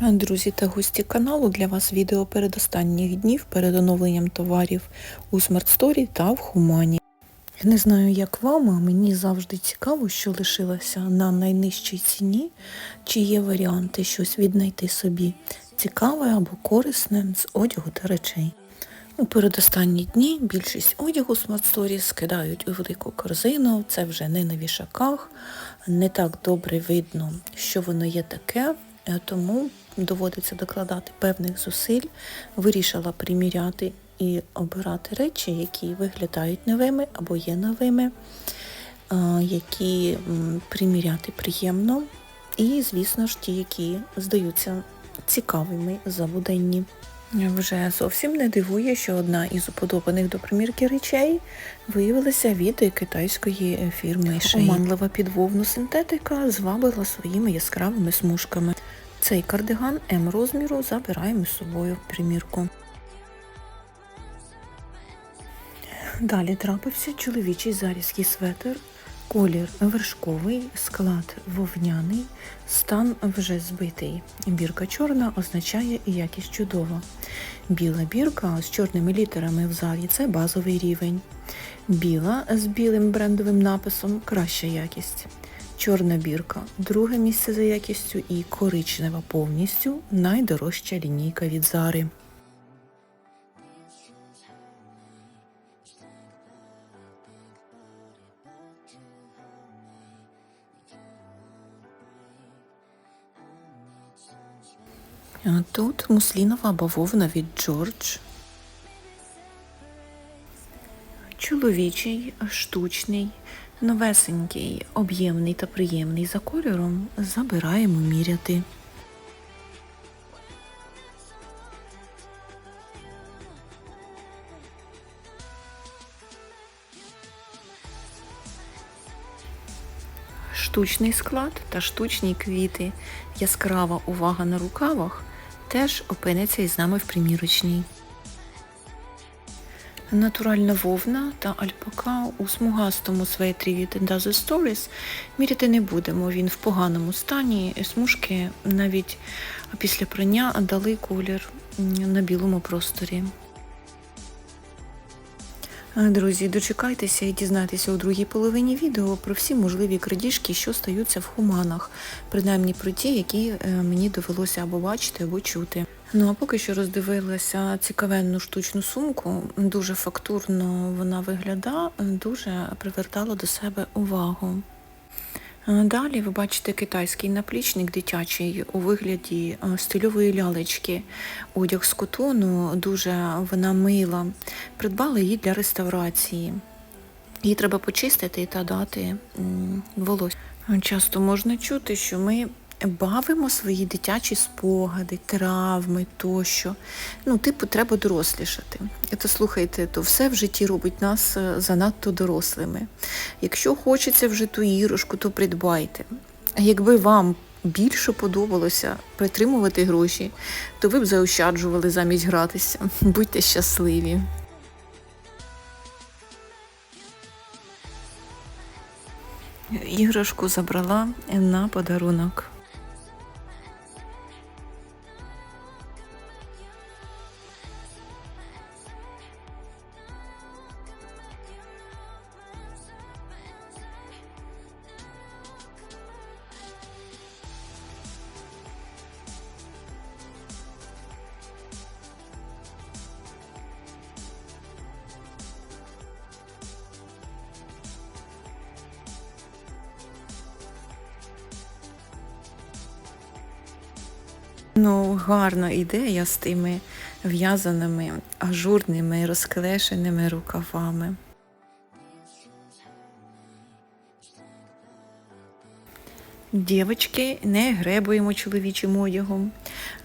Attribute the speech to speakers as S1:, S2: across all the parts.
S1: Друзі та гості каналу, для вас відео передостанніх днів перед оновленням товарів у Smart та в Хумані. Не знаю, як вам, а мені завжди цікаво, що лишилося на найнижчій ціні, чи є варіанти щось віднайти собі цікаве або корисне з одягу та речей. У передостанні дні більшість одягу Smart Stories скидають у велику корзину, це вже не на вішаках, не так добре видно, що воно є таке, тому доводиться докладати певних зусиль, вирішила приміряти і обирати речі, які виглядають новими або є новими, які приміряти приємно, і, звісно ж, ті, які здаються цікавими за буденні. Вже зовсім не дивує, що одна із уподобаних до примірки речей виявилася від китайської фірми Shein. Оманлива підвовну синтетика звабила своїми яскравими смужками. Цей кардиган М розміру забираємо з собою в примірку. Далі трапився чоловічий зарізкий светр, колір вершковий, склад вовняний, стан вже збитий. Бірка чорна означає якість чудова. Біла бірка з чорними літерами в залі це базовий рівень. Біла з білим брендовим написом краща якість. Чорна бірка друге місце за якістю і коричнева повністю найдорожча лінійка від Зари. Тут муслінова бавовна від Джордж. Чоловічий, штучний, новесенький, об'ємний та приємний за кольором забираємо міряти. Штучний склад та штучні квіти, яскрава увага на рукавах теж опиниться із нами в примірочній. Натуральна вовна та альпака у смугастому светрі від Dazzle Stories міряти не будемо. Він в поганому стані. Смужки навіть після прання дали колір на білому просторі. Друзі, дочекайтеся і дізнайтеся у другій половині відео про всі можливі крадіжки, що стаються в хуманах, принаймні про ті, які е, мені довелося або бачити, або чути. Ну а поки що роздивилася цікавенну штучну сумку, дуже фактурно вона виглядає, дуже привертала до себе увагу. Далі ви бачите китайський наплічник дитячий у вигляді стильової лялечки. Одяг з котону, дуже вона мила. Придбали її для реставрації. Її треба почистити та дати волосся. Часто можна чути, що ми бавимо свої дитячі спогади, травми тощо. Ну, типу, треба дорослішати. То слухайте, то все в житті робить нас е, занадто дорослими. Якщо хочеться вже ту іграшку, то придбайте. Якби вам більше подобалося притримувати гроші, то ви б заощаджували замість гратися. Будьте щасливі. Іграшку забрала на подарунок. Ну, гарна ідея з тими в'язаними ажурними розклешеними рукавами. Дівочки, не гребуємо чоловічим одягом.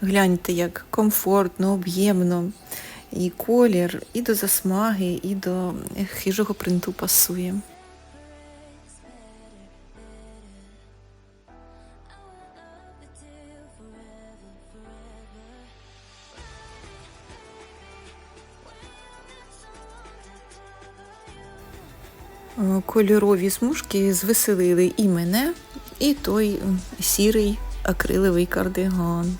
S1: Гляньте, як комфортно, об'ємно. І колір, і до засмаги, і до хижого принту пасує. кольорові смужки звеселили і мене, і той сірий акрилевий кардиган.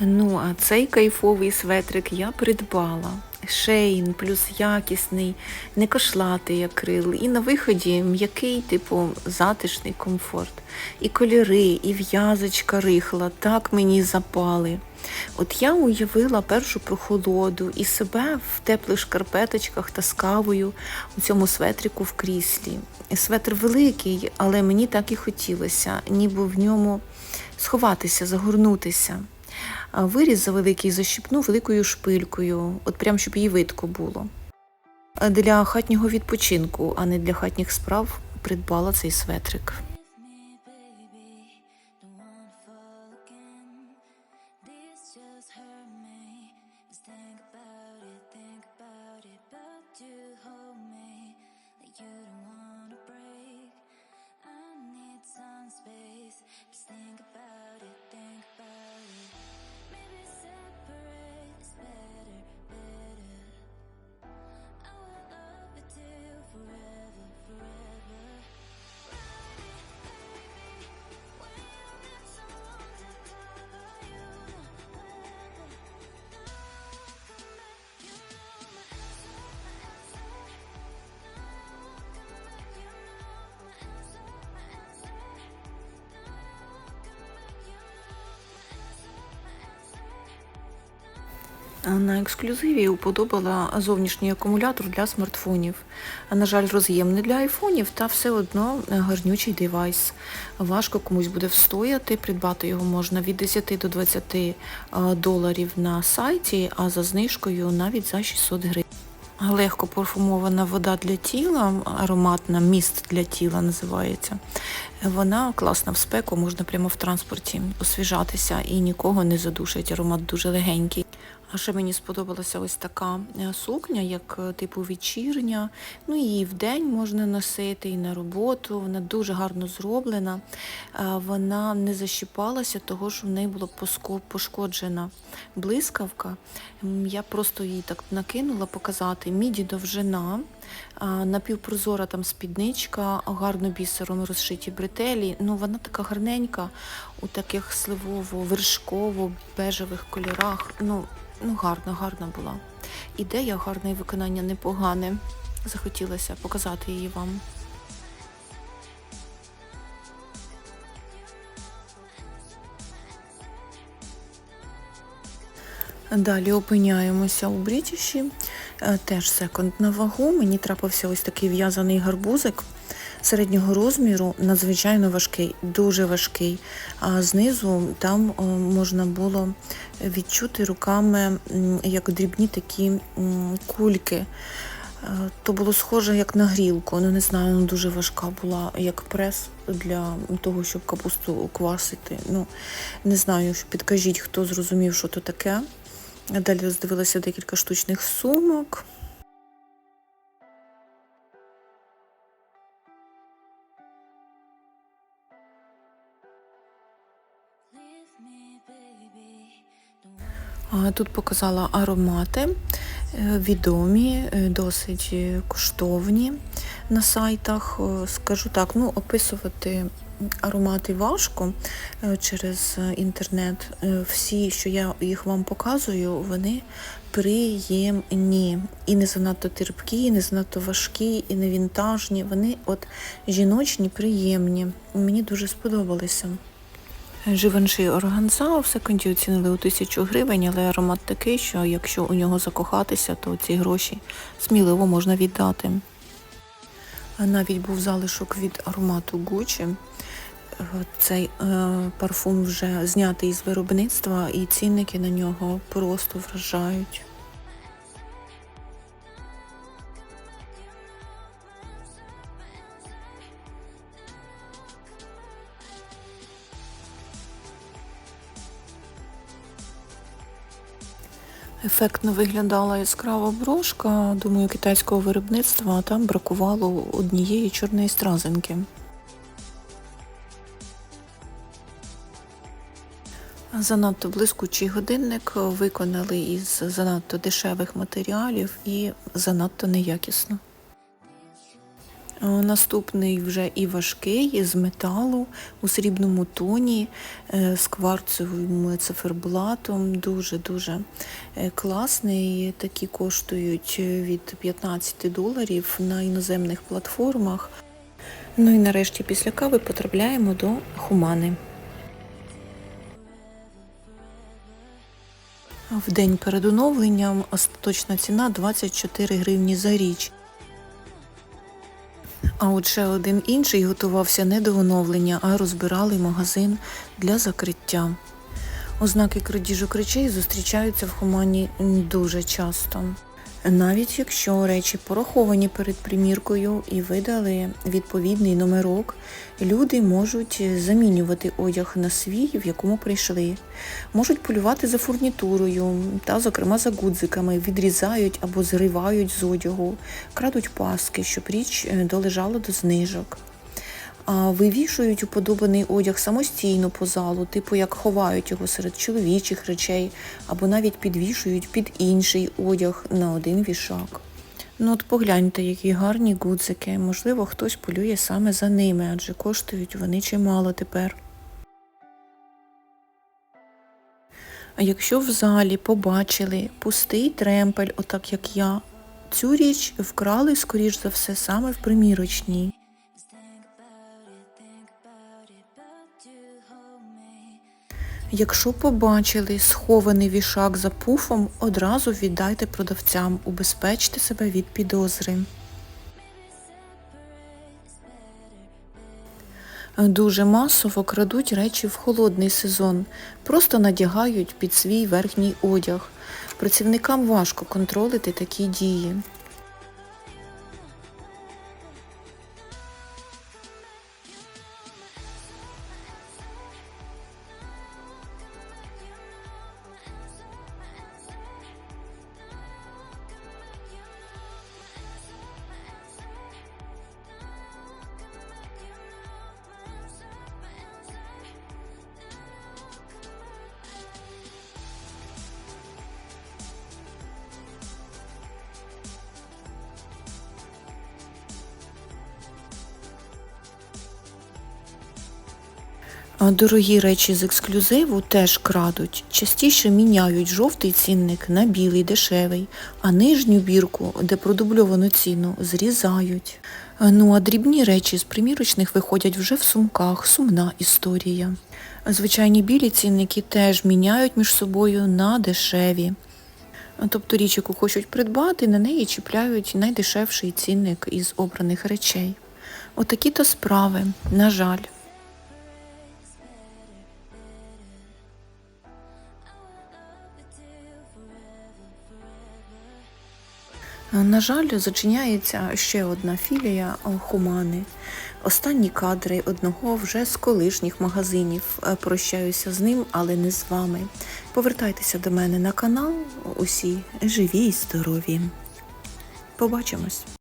S1: Ну, а цей кайфовий светрик я придбала. Шейн, плюс якісний, не кошлатий акрил. І на виході м'який, типу, затишний комфорт. І кольори, і в'язочка рихла. Так мені запали. От я уявила першу прохолоду і себе в теплих шкарпеточках та з кавою у цьому светрику в кріслі. Светр великий, але мені так і хотілося, ніби в ньому сховатися, загорнутися. Виріз завеликий защіпнув великою шпилькою, от прям щоб її видко було. Для хатнього відпочинку, а не для хатніх справ, придбала цей светрик.
S2: Just think about it, think about it. But you hold me like you don't wanna break. I need some space. Just think about it, think about it. Maybe separate is better, better. I will love you forever.
S1: На ексклюзиві уподобала зовнішній акумулятор для смартфонів. На жаль, роз'ємний для айфонів, та все одно гарнючий девайс. Важко комусь буде встояти, придбати його можна від 10 до 20 доларів на сайті, а за знижкою навіть за 600 гривень. Легко парфумована вода для тіла, ароматна міст для тіла називається. Вона класна в спеку, можна прямо в транспорті освіжатися і нікого не задушить. Аромат дуже легенький. А ще мені сподобалася ось така е, сукня, як е, типу вечірня. Ну її в день можна носити і на роботу. Вона дуже гарно зроблена. Вона не защіпалася, того що в неї була пошкоджена блискавка. Я просто її так накинула показати. Міді довжина, напівпрозора там спідничка, гарно бісером розшиті бретелі. Ну вона така гарненька у таких сливово-вершково-бежевих кольорах. Ну, ну гарна, гарна була. Ідея гарна і виконання непогане. Захотілося показати її вам. Далі опиняємося у Брітіші. Е, Теж секонд на вагу. Мені трапився ось такий в'язаний гарбузик середнього розміру, надзвичайно важкий, дуже важкий. А знизу там е, можна було відчути руками як дрібні такі кульки. Е, То було схоже як на грілку. Ну не знаю, ну дуже важка була, як прес для того, щоб капусту квасити. Ну не знаю, підкажіть, хто зрозумів, що то таке. Далі роздивилася декілька штучних сумок. Тут показала аромати е, відомі, е, досить е, коштовні на сайтах. Скажу так, ну описувати аромати важко через інтернет. Всі, що я їх вам показую, вони приємні. І не занадто терпкі, і не занадто важкі, і не вінтажні. Вони от жіночні, приємні. Мені дуже сподобалися. Живанши органза в секунді оцінили у тисячу гривень, але аромат такий, що якщо у нього закохатися, то ці гроші сміливо можна віддати. Навіть був залишок від аромату Гучі. Цей е, парфум вже знятий з виробництва, і цінники на нього просто вражають. Ефектно виглядала яскрава брошка, думаю, китайського виробництва, а там бракувало однієї чорної стразинки. Занадто блискучий годинник виконали із занадто дешевих матеріалів і занадто неякісно. Е, Наступний вже і важкий, з металу у срібному тоні, е, з кварцевим циферблатом. Дуже-дуже е, класний. Такі коштують від 15 доларів на іноземних платформах. Ну і нарешті після кави потрапляємо до Хумани. В день перед оновленням остаточна ціна 24 гривні за річ. А от ще один інший готувався не до оновлення, а розбирали магазин для закриття. Ознаки крадіжок речей зустрічаються в Хумані дуже часто. Навіть якщо речі пораховані перед приміркою і видали відповідний номерок, люди можуть замінювати одяг на свій, в якому прийшли, можуть полювати за фурнітурою та, зокрема, за гудзиками, відрізають або зривають з одягу, крадуть паски, щоб річ е, долежала до знижок. А вивішують уподобаний одяг самостійно по залу, типу як ховають його серед чоловічих речей, або навіть підвішують під інший одяг на один вішак. Ну от погляньте, які гарні гудзики. Можливо, хтось полює саме за ними, адже коштують вони чимало тепер. А якщо в залі побачили пустий тремпель, отак як я, цю річ вкрали, скоріш за все, саме в примірочній. Якщо побачили схований вішак за пуфом, одразу віддайте продавцям, убезпечте себе від підозри. Дуже масово крадуть речі в холодний сезон, просто надягають під свій верхній одяг. Працівникам важко контролити такі дії. Дорогі речі з ексклюзиву теж крадуть. Частіше міняють жовтий цінник на білий дешевий, а нижню бірку, де продубльовану ціну, зрізають. Ну а дрібні речі з примірочних виходять вже в сумках, сумна історія. Звичайні білі цінники теж міняють між собою на дешеві. Тобто річ, яку хочуть придбати, на неї чіпляють найдешевший цінник із обраних речей. Отакі то справи, на жаль. На жаль, зачиняється ще одна філія Хумани. Останні кадри одного вже з колишніх магазинів. Е, Прощаюся з ним, але не з вами. Повертайтеся до мене на канал. Усі живі і здорові. Побачимось!